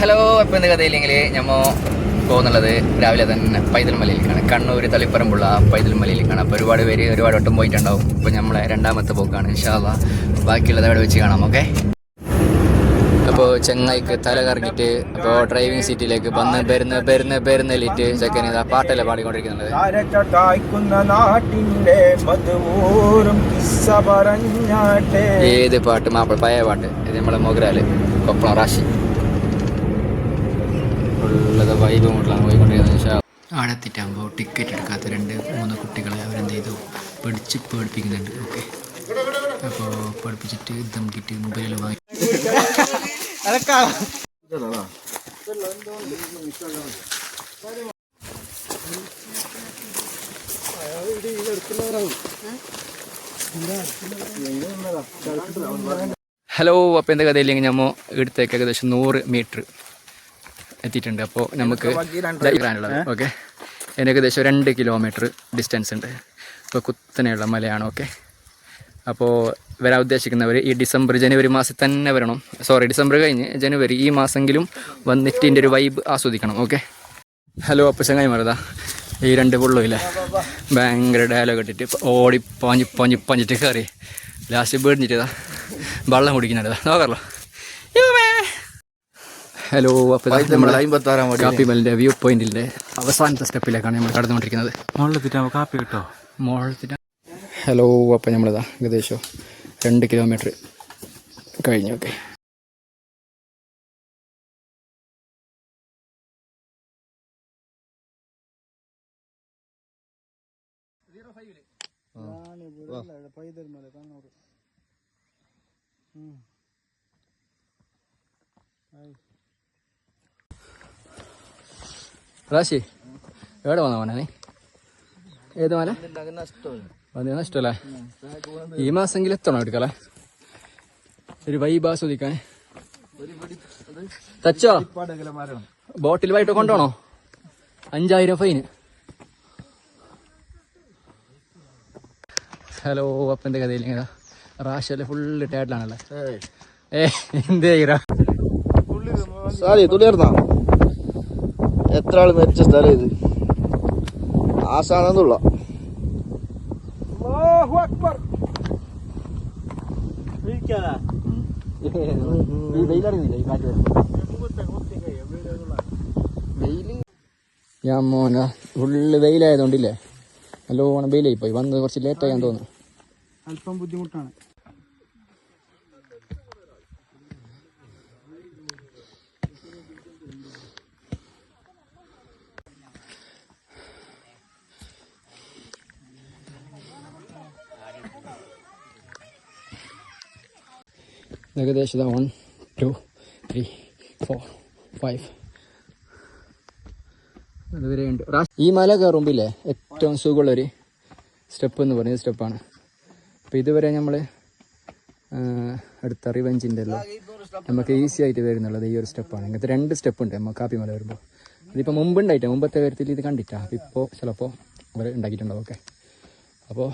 Hello ഇപ്പം എന്ത് കഥയില്ലെങ്കിൽ ഞമ്മ പോകുന്നുള്ളത് രാവിലെ തന്നെ പൈതൽ മലയിലേക്കാണ് കണ്ണൂർ തളിപ്പറമ്പുള്ള പൈതൽ മലയിലേക്കാണ് അപ്പോൾ ഒരുപാട് പേര് ഒരുപാട് വട്ടം പോയിട്ടുണ്ടാവും. ഇപ്പോൾ നമ്മളെ രണ്ടാമത്തെ പോക്കാണ് ഇൻഷാല്ല ബാക്കിയുള്ളത് അവിടെ വെച്ച് കാണാം ഓക്കെ? അപ്പോൾ ചെങ്ങായിക്ക് തല കറങ്ങിയിട്ട് അപ്പോൾ ഡ്രൈവിംഗ് സീറ്റിലേക്ക് വന്ന് വരുന്ന വരുന്ന വരുന്നല്ലിട്ട് ചെക്കൻ ഇതാ പാട്ടല്ലേ പാടിക്കൊണ്ടിരിക്കുന്നത് ഏത് പാട്ട് മാപ്പിള പഴയ പാട്ട്. ഇത് നമ്മളെ മൊഗ്രാൽ കൊപ്പളം റാശി. ഉള്ളത് വൈബ് മുട്ടിലാണ് പോയിക്കൊണ്ടിരിക്കുന്നത് അവിടെ എത്തിയിട്ടാകുമ്പോൾ ടിക്കറ്റ് എടുക്കാത്ത രണ്ട് മൂന്ന് കുട്ടികളെ അവരെന്ത് ചെയ്തു? പഠിച്ച് പേടിപ്പിക്കുന്നുണ്ട്. ഓക്കെ അപ്പോൾ പഠിപ്പിച്ചിട്ട് ദം കിട്ടി മൊബൈലിൽ വാങ്ങി. ഹലോ അപ്പോൾ എന്താ കഥയില്ലെങ്കിൽ നമ്മൾ ഇവിടുത്തേക്ക് ഏകദേശം നൂറ് മീറ്റർ എത്തിയിട്ടുണ്ട്. അപ്പോൾ നമുക്ക് ഇറാനുള്ളത് ഓക്കെ. അതിന് ഏകദേശം രണ്ട് കിലോമീറ്റർ ഡിസ്റ്റൻസ് ഉണ്ട്. ഇപ്പോൾ കുത്തനെയുള്ള മലയാണ്. ഓക്കെ. അപ്പോൾ വരാൻ ഉദ്ദേശിക്കുന്നവർ ഈ ഡിസംബർ ജനുവരി മാസത്തിൽ തന്നെ വരണം. സോറി ഡിസംബർ കഴിഞ്ഞ് ജനുവരി ഈ മാസമെങ്കിലും വന്നിട്ട് ഇതിന്റെ ഒരു വൈബ് ആസ്വദിക്കണം. ഓക്കെ. ഹലോ അപ്പം ചങ്ങായി മറതാ ഈ രണ്ട് പുള്ളും ഇല്ലേ ഭയങ്കര ഡയലോഗ് ഇട്ടിട്ട് ഓടിപ്പാഞ്ഞ് ഓടി പാഞ്ഞ് പാഞ്ഞ് പാഞ്ഞിട്ട് കയറി ലാസ്റ്റ് പേടിഞ്ഞിട്ട് വെള്ളം കുടിക്കുന്നുണ്ട്. നോക്കാറല്ലോ ഹലോ അപ്പോൾ നമ്മൾ കാപ്പിമലിന്റെ വ്യൂ പോയിന്റിന്റെ അവസാനത്തെ സ്റ്റെപ്പിലേക്കാണ് നമ്മൾ കടന്നുകൊണ്ടിരിക്കുന്നത്. മുകളിലെത്തിട്ട് കാപ്പി കിട്ടോ? മോളത്തിന് ഹലോ അപ്പോൾ നമ്മളിതാ ഏകദേശം രണ്ട് കിലോമീറ്റർ കഴിഞ്ഞു ഓക്കെ റാശി എവിടെ വന്ന മോനെ ഏത് മല വന്നേ നഷ്ടല്ലേ ഈ മാസമെങ്കിലും എത്തണം എടുക്കല്ലേ ഒരു വൈബ് ആസ്വദിക്കാൻ തച്ചോ ബോട്ടിൽ വൈകിട്ട് കൊണ്ടുപോണോ അഞ്ചായിരം ഫൈന്. ഹലോ അപ്പന്റെ കഥയിൽ ഇങ്ങനെ റാഷല്ലേ ഫുള്ള് ടേട്ടിലാണല്ലേ ഏ എന്തേ തുളിയർന്ന എത്ര ആൾ മരിച്ച സ്ഥലം ഇത്? ആസാനെന്നുള്ള ഞാൻ മോന ഫുള്ള് വെയിലായതുകൊണ്ടില്ലേ? നല്ലോണം വെയിലായി പോയി വന്നത് കുറച്ച് ലേറ്റായി ഞാൻ തോന്നുന്നു. അല്പം ബുദ്ധിമുട്ടാണ്. ഏകദേശം one two three four five അതുവരെ ഉണ്ട്. ഈ മല കയറുമ്പില്ലേ ഏറ്റവും സുഖമുള്ളൊരു സ്റ്റെപ്പ് എന്ന് പറയുന്ന സ്റ്റെപ്പാണ് അപ്പോൾ ഇതുവരെ നമ്മൾ അടുത്ത റിവഞ്ചിന്റെ എല്ലാം നമുക്ക് ഈസി ആയിട്ട് വരുന്നുള്ളത് ഈ ഒരു സ്റ്റെപ്പാണ് ഇങ്ങനത്തെ രണ്ട് സ്റ്റെപ്പ് ഉണ്ട് നമുക്ക് കാപ്പി മല വരുമ്പോൾ അതിപ്പോൾ മുമ്പ് ഉണ്ടായിട്ട് മുമ്പത്തെ കാര്യത്തിൽ ഇത് കണ്ടിട്ടാ. അപ്പോൾ ഇപ്പോൾ ചിലപ്പോൾ അവർ ഉണ്ടാക്കിയിട്ടുണ്ടാവും ഓക്കെ അപ്പോൾ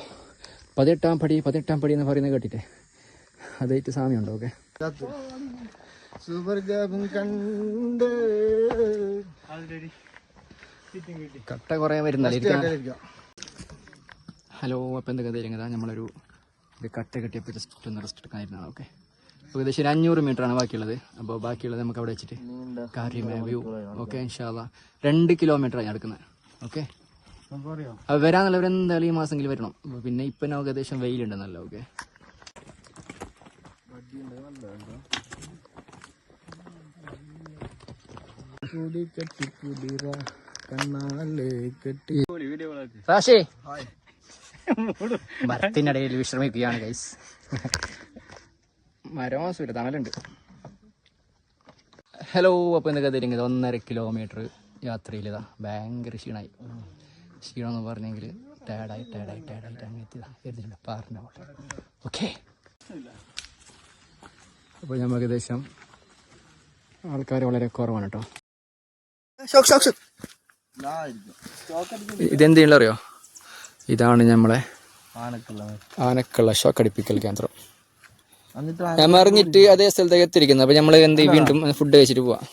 പതിനെട്ടാം പടി പതിനെട്ടാം പടി എന്ന് പറയുന്നത് കേട്ടിട്ടേ? അതായിട്ട് സാമ്യമുണ്ടോ? ഓക്കെ. സുവർഗം കണ്ട് കട്ട കുറേ വരുന്നില്ല? ഹലോ അപ്പം എന്തൊക്കെ തരുന്നത് നമ്മളൊരു ഒരു കട്ട കെട്ടിയപ്പോൾ ജസ്റ്റ് ഒന്ന് റെസ്റ്റ് എടുക്കാനിരുന്നതാണ് ഓക്കെ. അപ്പോൾ ഏകദേശം ഒരു അഞ്ഞൂറ് മീറ്റർ ആണ് ബാക്കിയുള്ളത്. അപ്പോൾ ബാക്കിയുള്ളത് നമുക്ക് അവിടെ വെച്ചിട്ട് കാര്യമായ വ്യൂ. ഓക്കെ. ഇൻഷാല്ല രണ്ട് കിലോമീറ്റർ ആണ് നടക്കുന്നത് ഓക്കെ. വരാന്നുള്ളവർ എന്തായാലും ഈ മാസമെങ്കിലും വരണം. പിന്നെ ഇപ്പം ഏകദേശം ഏകദേശം വെയിലുണ്ടെന്നല്ല? ഓക്കെ കുടി കെട്ടി കുടിറ കണ്ണാലേ കെട്ടി റാഷി മരത്തിനിടയിൽ വിശ്രമിക്കുകയാണ് ഗൈസ് മരമാസൂല തണലുണ്ട്. ഹലോ അപ്പോൾ എന്തൊക്കെ തരുന്നത് ഒന്നര കിലോമീറ്റർ യാത്രയിലിതാ ഭയങ്കര ക്ഷീണമായി ക്ഷീണം എന്ന് പറഞ്ഞെങ്കിൽ ടേഡായി ടേഡായി ടേഡായിട്ട് അങ്ങനെ എത്തിയതാ. എഴുതിട്ടുണ്ട് പാറിന്റെ ഓക്കെ അപ്പോൾ നമുക്ക് ഏകദേശം ആൾക്കാർ വളരെ കുറവാണ് കേട്ടോ ഷോക്ക് ഷോക്ക് ഷോക്ക്. ഇതെന്ത് ചെയ്യണല്ലോ അറിയോ ഇതാണ് നമ്മളെ ആനക്കുള്ള ഷോക്ക് അടിപ്പിക്കൽ കേന്ദ്രം. ഞമ്മറിഞ്ഞിട്ട് അതേ സ്ഥലത്തേക്ക് എത്തിയിരിക്കുന്നത് അപ്പൊ നമ്മൾ എന്ത് വീണ്ടും ഫുഡ് കഴിച്ചിട്ട് പോവാം.